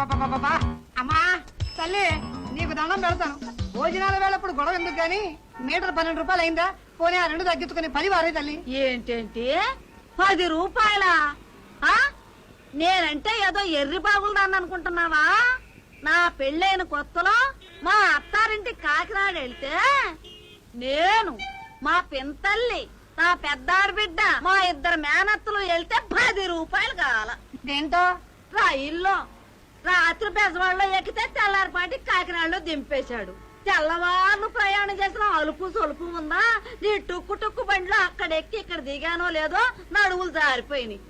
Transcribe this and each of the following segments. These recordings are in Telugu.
అమ్మా తల్లి నీకు దండం పెడతాను. భోజనాల వేళప్పుడు గొడవ ఎందుకు గాని? మీటర్ పన్నెండు రూపాయలు అయిందా? పోనీ ఆ రెండు తగ్గించుకుని పది వారే తల్లి. ఏంటేంటి? పది రూపాయలా? నేనంటే ఏదో ఎర్రి బాగుందని అనుకుంటున్నావా? నా పెళ్ళైన కొత్తలో మా అత్తారింటి కాకినాడ వెళ్తే నేను మా పింతల్లి నా పెద్దాడి బిడ్డ మా ఇద్దరు మేనత్తలు వెళ్తే పది రూపాయలు కావాల. దేంతో? రైల్లో రాత్రి బెజవాడలో ఎక్కితే తెల్లారిపాటి కాకినాడలో దింపేశాడు. తెల్లవారు ప్రయాణం చేసిన అలుపు సొలుపు ఉందా? నీ టుక్కు టుక్కు బండిలో అక్కడ ఎక్కి ఇక్కడ దిగానో లేదో నడువులు జారిపోయినాయి.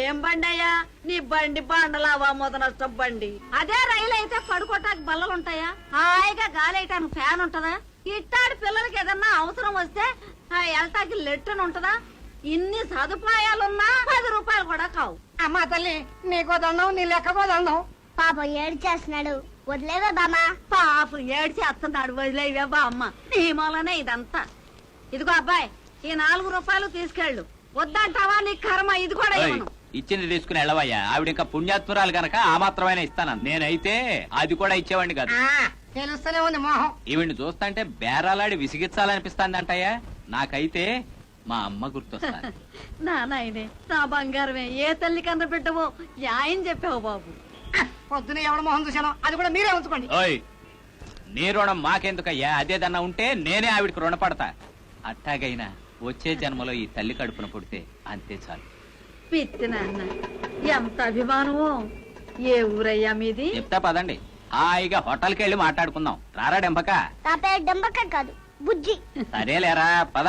ఏం బండి అయ్యా నీ బండి బండలావా మొద నష్టం బండి? అదే రైలు అయితే పడుకోటానికి బల్లలు ఉంటాయా హాయిగా గాలేయటానికి ఫ్యాన్ ఉంటదా? ఇట్టాడి పిల్లలకి ఏదన్నా అవసరం వస్తే ఆ ఎల్టాకి ఉంటదా? ఇన్ని సదుపాయాలున్నా పది రూపాయలు కూడా కావు. అమ్మా తల్లి నీకో దండం నీ లెక్కకో దండం పాపం ఏడు చేస్తున్నాడు వదిలేవే బామా పాపం ఏడ్చి అత్తన్నాడు వదిలేవే బామ్మ. నీ మూలనే ఇదంతా. ఇదిగో అబ్బాయి ఈ నాలుగు రూపాయలు తీసుకెళ్ళు. వద్దంటావా? నీ కర్మ ఇది కూడా ఇవ్వను ఇచ్చింది తీసుకుని వెళ్ళవయ్యా. ఆవిడ ఇంకా పుణ్యాత్మురాలు గనక ఆ మాత్రమైనా ఇస్తాను? నేనైతే అది కూడా ఇచ్చేవాడిని కాదు. ఆ, తెలుస్తూనే ఉంది మోహం. ఈవిడ్ని చూస్తుంటే బేరాలాడి విసిగించాలనిపిస్తాంది అంటయ్యా నాకైతే మా అమ్మ గుర్తొస్తాను నా నాయనే నా బంగారమే. ఏ తల్లి కన్న బిడ్డవో యాయం చెప్పావు బాబు. పొద్దున ఎవడ మోహం చూశాను అది కూడా మీరే ఉంచుకోండి. ఓయ్ నీ రుణం మాకెందుకయ్యా? అదేదన్నా ఉంటే నేనే ఆవిడకి రుణపడతా. అట్టాగైనా వచ్చే జన్మలో ఈ తల్లి కడుపున పుడితే అంతే చాలు. నాన్న ఎంత అభిమానమో. ఏ ఊరయ్యా మీది? చెప్తా పదండి. హాయిగా హోటల్కి వెళ్ళి మాట్లాడుకుందాం. రారా డెంపక నా పేరు డెంబక్క కాదు బుజ్జి. సరేలేరా పద.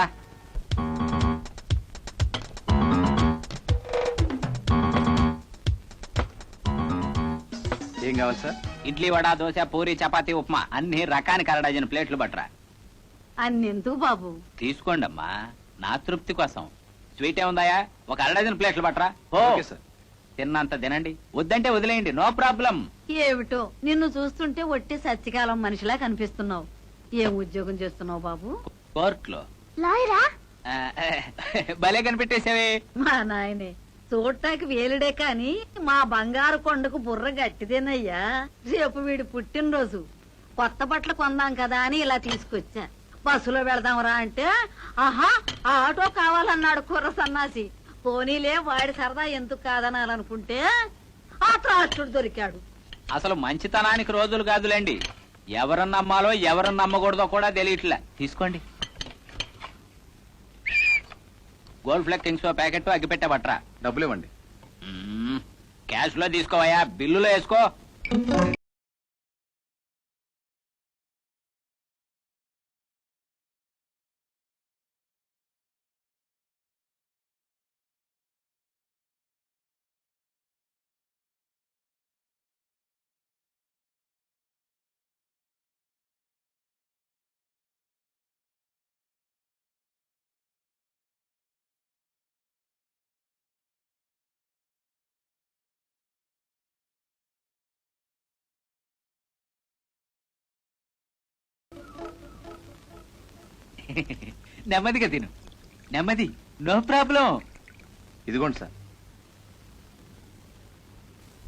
కావాలి సార్? ఇడ్లీ వడ దోశ పూరి చపాతీ ఉప్మా అన్ని రకానికి అర డజన్ ప్లేట్లు పట్టరా అన్నెందుకు బాబు? తీసుకోండి అమ్మా నా తృప్తి కోసం. స్వీట్ ఏముందాయా? ఒక అర డజన్ ప్లేట్లు పట్టరా ఓ ఓకే సార్. తిన్నంత తినండి. వద్దంటే వదిలేయండి. No problem. ఏమిటో? నిన్ను చూస్తుంటే ఒట్టి సత్యకాలం మనిషిలా కనిపిస్తున్నావు. ఏం ఉద్యోగం చేస్తున్నావు బాబు? కోర్టులో. లాయరా? ఆ, భలే కనిపెట్టేసావే మా నాయనే. చూడటానికి వేలుడే కాని మా బంగారు కొండకు బుర్ర గట్టిదేనయ్యా. రేపు వీడి పుట్టినరోజు. కొత్త బట్టలు కొందాం కదా అని ఇలా తీసుకొచ్చా. బస్సులో వెళదాంరా అంటే ఆహా ఆటో కావాలన్నాడు కుర్ర సన్నాసి. పోనీలే వాడి సరదా ఎందుకు కాదనాలనుకుంటే ఆ త్రాష్టుడు దొరికాడు. అసలు మంచితనానికి రోజులు కాదులేండి. ఎవరన్నా నమ్మాలో ఎవరన్నా నమ్మకూడదో కూడా తెలియట్లే. తీసుకోండి. గోల్డ్ ఫ్లెక్ కింగ్స్ ప్యాకెట్ అగ్గిపెట్టే పట్రా డబ్బులు ఇవ్వండి. క్యాష్లో తీసుకోవయ్యా బిల్లులో వేసుకో. నెమ్మదిగా తిను. నెమ్మది. No problem. ఇదిగోండి సార్.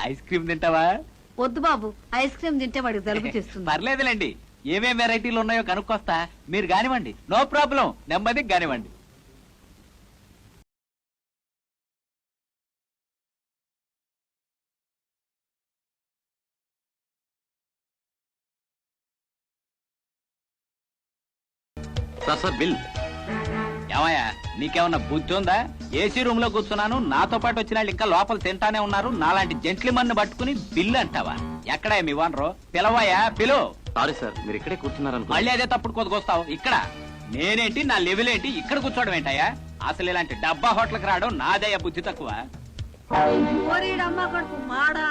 ఐస్ క్రీమ్ తింటావా? వద్దు బాబు. ఐస్ క్రీమ్ తింటే వాడికి జలుబు చేస్తుంది. పర్లేదులేండి. ఏమేం వెరైటీలు ఉన్నాయో కనుక్కొస్తా. మీరు కానివ్వండి. No problem. నెమ్మదిగా కానివ్వండి. Sir sir bill. ఏమయ్యా నీకేమన్నా బుద్ధి ఉందా? ఏసీ రూమ్లో కూర్చున్నాను నాతో పాటు వచ్చిన వాళ్ళు ఇంకా లోపల తింటానే ఉన్నారు నాలాంటి జెంట్లిమన్ పట్టుకుని బిల్లు అంటావా? ఎక్కడా మీ వానరు పిలవయ్యా పిలు. సారీ సార్ మీరు ఇక్కడే కూర్చున్నారు మళ్ళీ అదే తప్పుడు కొద్దుకొస్తావు ఇక్కడ. నేనేంటి నా లెవెల్ ఏంటి ఇక్కడ కూర్చోవడం ఏంటయ్యా? అసలు ఇలాంటి డబ్బా హోటల్కి రావడం నాదయ్యా బుద్ధి తక్కువ. ఓరీడమ్మ కొడుకు మాడా.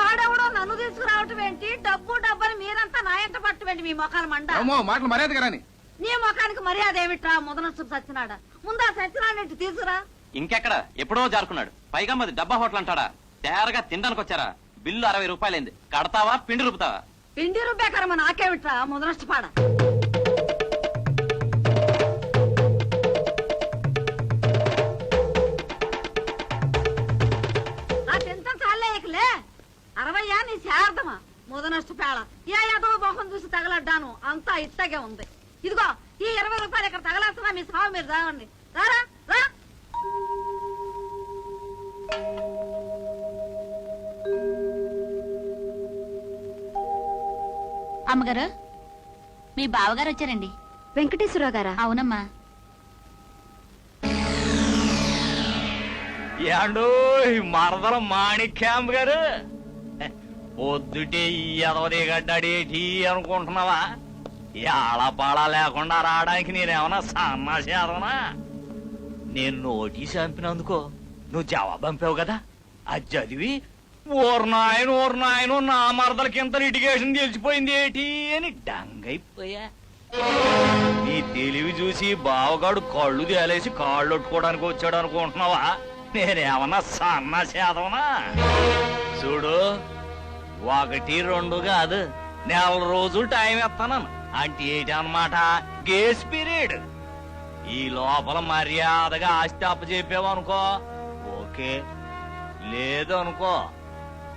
ఆడెవడో నన్ను తీసుకురావటం ఏంటి? డబ్బు డబ్బని మీరంతా నా ఎంట పట్టవేంటి మీ మొఖాలు మండ? మాటలు మర్యాద కదా నీ ముఖానికి మర్యాద ఏమిట్రా ముదనచ్చు సచ్చినాడా ముందా సచ్చినాడంటే తీసుకురా. ఇంకెక్కడ? ఎప్పుడో జారుకున్నాడు. పైగా మాది డబ్బా హోటల్ అంటాడా? తేరగా తినడానికి వచ్చారా? బిల్లు అరవై రూపాయలైంది. కడతావా పిండి రూపుతావా పిండి రుబ్బేకరమ్మ నాకేమిట్రా ముదనష్టపాడ అరవయ్యా నీ శారదమా? ముద నష్టపేళ ఏ ఏదో మొహం చూసి తగలడ్డాను. అంతా ఇట్టగే ఉంది ఇదిగో ఈ ఇరవై రూపాయలు ఇక్కడ తగలేస్తున్నా మీ సాగు మీరు తాగండి రారా రా. అమ్మగారు మీ బావగారు వచ్చారండి. వెంకటేశ్వరరావు గారా? అవునమ్మా. ఏండో మరదల మాణిక్యాంబ్ గారు పొద్దుటే ఈ ఎదవది గడ్డాడేటి అనుకుంటున్నావా? ఏళపాళ లేకుండా రావడానికి నేనేమన్నా సన్నాసి ఎదవనా నేను నోటీస్ పంపినందుకో నువ్వు జవాబు పంపావు కదా. అది చదివి ఓర్ నాయన నా మరదలకి కింద లిటిగేషన్ తెలిసిపోయింది ఏటి అని డంగైపోయా. నీ తెలివి చూసి బావగాడు కళ్ళు తేలేసి కాళ్ళు కొట్టుకోవడానికి వచ్చాడు అనుకుంటున్నావా? నేనేమన్నా సన్నా చేదవనా చూడు ఒకటి రెండు కాదు నెల రోజులు టైం ఇస్తాను అంటే ఏంటి గేస్ పీరియడ్ ఈ లోపల మర్యాదగా ఆస్తి అప్పచెప్పావు ఓకే. లేదు అనుకో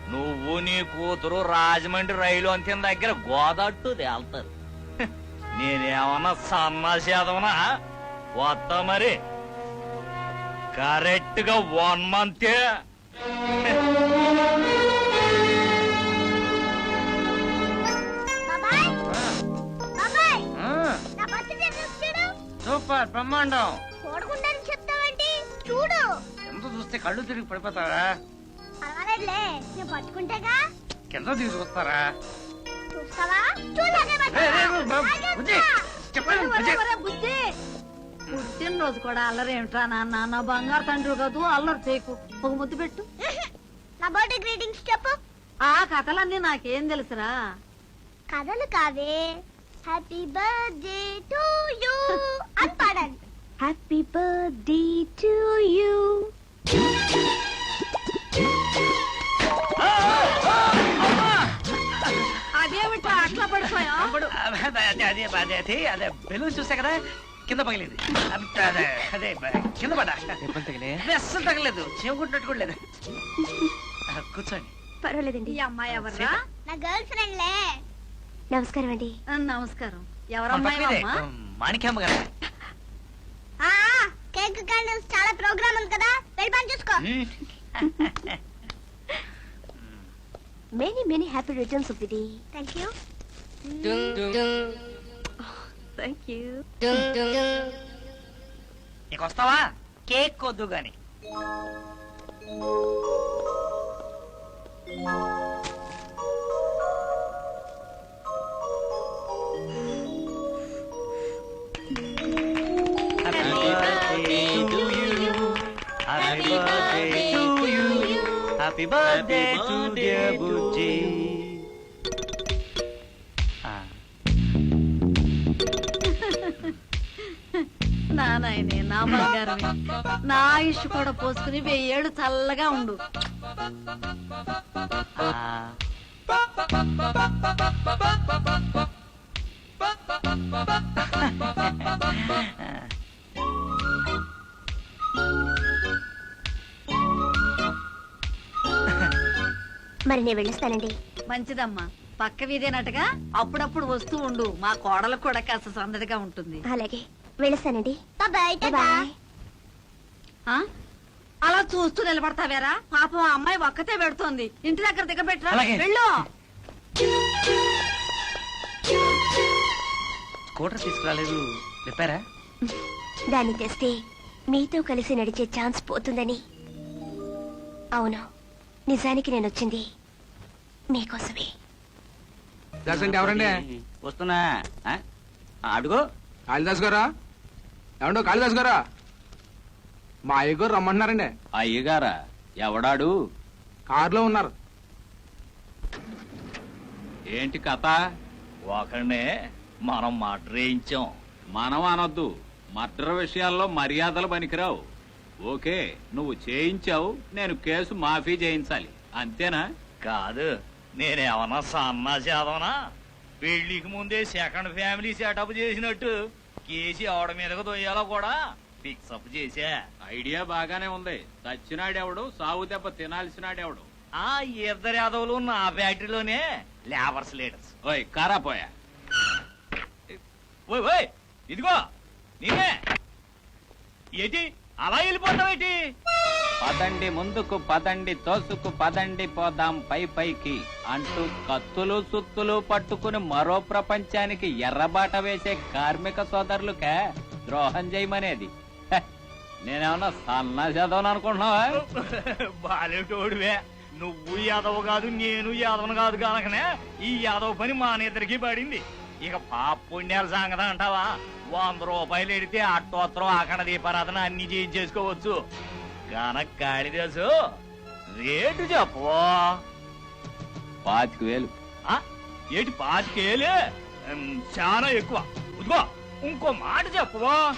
నువ్వు నీ కూతురు రాజమండ్రి రైలు అంతిన దగ్గర గోదట్టు తేల్తారు. నేనేమన్నా సన్నాసేదమనా వస్తా మరి? కరెక్ట్గా వన్ మంతే. సూపర్ బ్రహ్మాండం. చూడకుండానే చెప్తావేంటి చూడు. ఎంత చూస్తే కళ్ళు తిరిగి పడిపోతారా? పర్వాలేదులే నేను పట్టుకుంటేగా? కింద తీసుకొస్తారా చూస్తావా? చూసానే రే, రే, రే, బాబు, బుజ్జి, చెప్పండి, ఒరే, బుజ్జి. ఒరే, బుజ్జి. పుట్టినరోజు కూడా అల్లరి ఏమిట్రా నాన్న? నా బంగారు తండ్రి కాదు అల్లరి చేయకు. ఒక ముద్దు పెట్టు. నా బర్త్డే గ్రీటింగ్స్ చెప్పు. ఆ కథలన్నీ నాకేం తెలుసురా? కథలు కావే హ్యాపీ బర్త్డే టు యూ అని పాడాలి హ్యాపీ బర్త్డే టు యూ అదేమిట్రా అట్లా పడిపోయా? అదే అదే అదే అదే అదే బెలూన్ చూసా కదా కింద పగిలింది. అదే అదే కింద పడ్డా. అస్సలు తగలేదు. చెవుకుంటున్నట్టు కూడా లేదు. కూర్చోండి. పర్వాలేదండి. ఈ అమ్మాయి ఎవర్రా? నా గర్ల్ ఫ్రెండ్లే. నమస్కారం అండి. నమస్కారం. మాణిక్యమ్మ గారు. ఆ కేక్ క్యాండిల్స్ చాలా ప్రోగ్రామ్ ఉంది కదా వెళ్ళి పని చూసుకో. Many many happy returns of the day thank you thank you నీకు వస్తావా? కేక్ కొద్దు గాని. Happy birthday to dear Bujji నా నాయనే నా బంగారమే. నా ఆయుష్ కూడా పోసుకుని వెయ్యేళ్ళు చల్లగా ఉండు. మరి నేను వెళ్ళిస్తానండి. మంచిదమ్మా. పక్క వీధేనట్టుగా అప్పుడప్పుడు వస్తూ ఉండు. మా కోడలకు కూడా కాస్త సందడిగా ఉంటుంది. అలాగే. వెళ్ళిస్తానండి. Bye bye. ఆ? అలా చూస్తూ నిలబడతావేరా? పాపం ఆ అమ్మాయి ఒక్కతే పెడుతోంది. ఇంటి దగ్గర దిగబెట్టరా అలాగే. వెళ్ళు. స్కూటర్ తీసుకురాలేదు. చెప్పారా? దాన్ని తెస్తే మీతో కలిసి నడిచే ఛాన్స్ పోతుందని. అవును. నిజానికి నేను వచ్చింది మీకోసమే. దాస్ అంటే ఎవరండి? వస్తున్నా. ఆ? అడుగు. కాళిదాస్ గారా? ఏమండో కాళిదాస్ గారా? మా అయ్యగారు రమ్మంటున్నారండి. అయ్యగారా? ఎవడాడు? కారులో ఉన్నారు. ఏంటి కథ? ఒకనే మనం మాట్రేయించాం మనం అనొద్దు. మర్డర్ విషయాల్లో మర్యాదలు పనికిరావు. ఓకే నువ్వు చేయించావు నేను కేసు మాఫీ చేయించాలి. అంతేనా? కాదు నేనేమన్నా సన్నా చేదవనా పెళ్ళికి ముందే సెకండ్ ఫ్యామిలీ సెటప్ చేసినట్టు కేసి ఆవిడ మీదకు దొయ్యాలో కూడా? ఫిక్సప్ చేశా ఐడియా బాగానే ఉంది. చచ్చినాడెవడు సావు దెబ్బ తినాల్సినాడెవడు? ఆ ఇద్దరు యాదవులు నా ఫ్యాక్టరీలోనే లేబర్స్ లీడర్స్. ఓయ్ కారా పోయా. ఓయ్ ఓయ్ ఇదిగో నేనే ఏంటి? అలా వెళ్ళిపోతావేటి పదండి ముందుకు పదండి తోసుకు పదండి పోదాం పై పైకి అంటూ కత్తులు సుత్తులు పట్టుకుని మరో ప్రపంచానికి ఎర్రబాట వేసే కార్మిక సోదరులకే ద్రోహం చేయమనేది. నేనేమన్నా సన్నా చదవను అనుకుంటున్నావా? బాలేటోడువే. నువ్వు యాదవ్ కాదు నేను యాదవను కాదు కనుకనే ఈ యాదవ్ పని మా ఇద్దరికి పడింది. ఇక పాప పుణ్యాల సంగతి అంటావా? వంద రూపాయలు ఎడితే అట్టోత్తరం అక్కడ దీపారాధన అన్ని చేయించేసుకోవచ్చు. కనుక కాళిదాసు రేటు చెప్పు. పాతిక వేలు. ఆ, ఏంటి పాతికేలే ఉమ్, చాలా ఎక్కువ. ఇదిగో ఇంకో మాట చెప్పవా